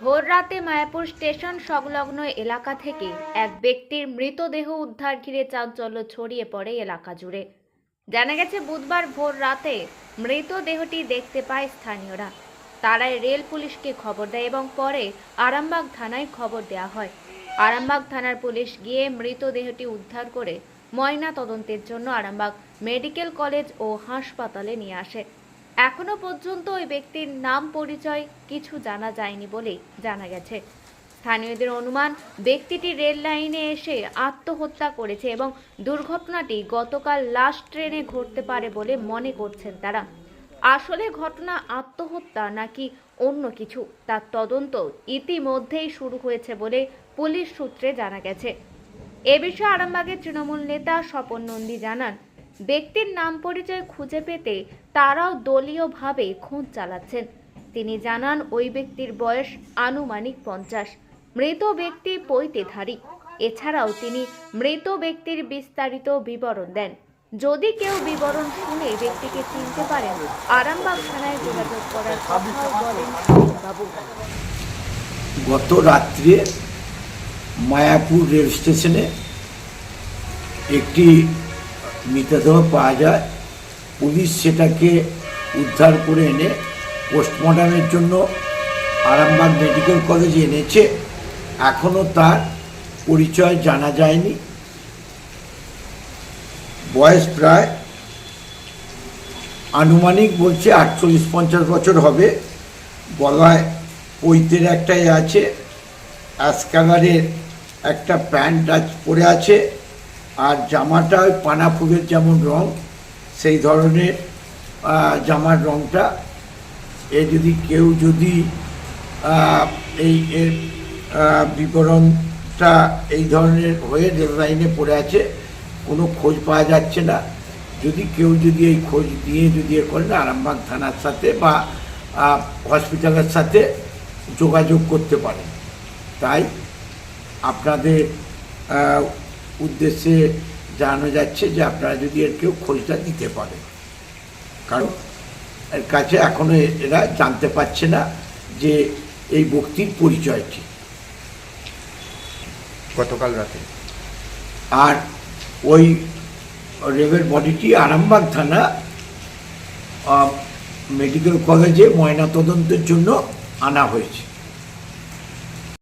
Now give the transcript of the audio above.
ভোর রাতে মায়াপুর স্টেশন সংলগ্ন এলাকা থেকে এক ব্যক্তির মৃতদেহ উদ্ধার ঘিরে চাঞ্চল্য ছড়িয়ে পড়ে এলাকা জুড়ে। জানা গেছে, বুধবার ভোর রাতে মৃতদেহটি দেখতে পায় স্থানীয়রা। তারাই রেল পুলিশকে খবর দেয় এবং পরে আরামবাগ থানায় খবর দেওয়া হয়। আরামবাগ থানার পুলিশ গিয়ে মৃতদেহটি উদ্ধার করে ময়না তদন্তের জন্য আরামবাগ মেডিকেল কলেজ ও হাসপাতালে নিয়ে আসে। এখনও পর্যন্ত ওই ব্যক্তির নাম পরিচয় কিছু জানা যায়নি বলেই জানা গেছে। স্থানীয়দের অনুমান, ব্যক্তিটি রেল লাইনে এসে আত্মহত্যা করেছে এবং দুর্ঘটনাটি গতকাল লাস্ট ট্রেনে ঘটতে পারে বলে মনে করছেন তারা। আসলে ঘটনা আত্মহত্যা নাকি অন্য কিছু? তার তদন্ত ইতিমধ্যেই শুরু হয়েছে বলে পুলিশ সূত্রে জানা গেছে। এ বিষয়ে আরামবাগের তৃণমূল নেতা স্বপন নন্দী জানান, ব্যক্তির নাম পরিচয় খুঁজে পেতে তারাও দলীয়ভাবে খোঁজ চালাচ্ছেন। তিনি জানান, ওই ব্যক্তির বয়স আনুমানিক পঞ্চাশ। মৃত ব্যক্তি পৈতেধারী। এছাড়াও তিনি মৃত ব্যক্তির বিস্তারিত বিবরণ দেন। যদি কেউ বিবরণ শুনে ব্যক্তিকে চিনতে পারেন, আরামবাগ থানায় যোগাযোগ করার কথাও বলেন গত রাত্রে মায়াপুর রেল স্টেশনে একটি মৃতদেহ পাওয়া যায়। পুলিশ সেটাকে উদ্ধার করে এনে পোস্টমর্টমের জন্য আরামবাগ মেডিকেল কলেজে এনেছে। এখনও তার পরিচয় জানা যায়নি। বয়স প্রায় আনুমানিক বলছে আটচল্লিশ পঞ্চাশ বছর হবে। গলায় পৈতের একটাই আছে অ্যাশ কালারের একটা প্যান্ট পরে আছে। আর জামাটা ওই পানা ফুলের যেমন রং, সেই ধরনের জামার রংটা। এ যদি কেউ যদি এই এর বিবরণটা এই ধরনের হয়ে রেল লাইনে পড়ে আছে, কোনো খোঁজ পাওয়া যাচ্ছে না। যদি কেউ যদি এই খোঁজ দিয়ে যদি এ করেন আরামবাগ থানার সাথে বা হসপিটালের সাথে যোগাযোগ করতে পারেন তাই আপনাদের উদ্দেশ্যে জানানো যাচ্ছে যে আপনারা যদি এর কেউ খোঁজটা দিতে পারেন। কারণ এর কাছে এখনও এরা জানতে পারছে না যে এই ব্যক্তির পরিচয়টি। গতকাল রাতে। আর ওই রেবের বডিটি আরামবাগ থানা মেডিকেল কলেজে ময়নাতদন্তের জন্য আনা হয়েছে।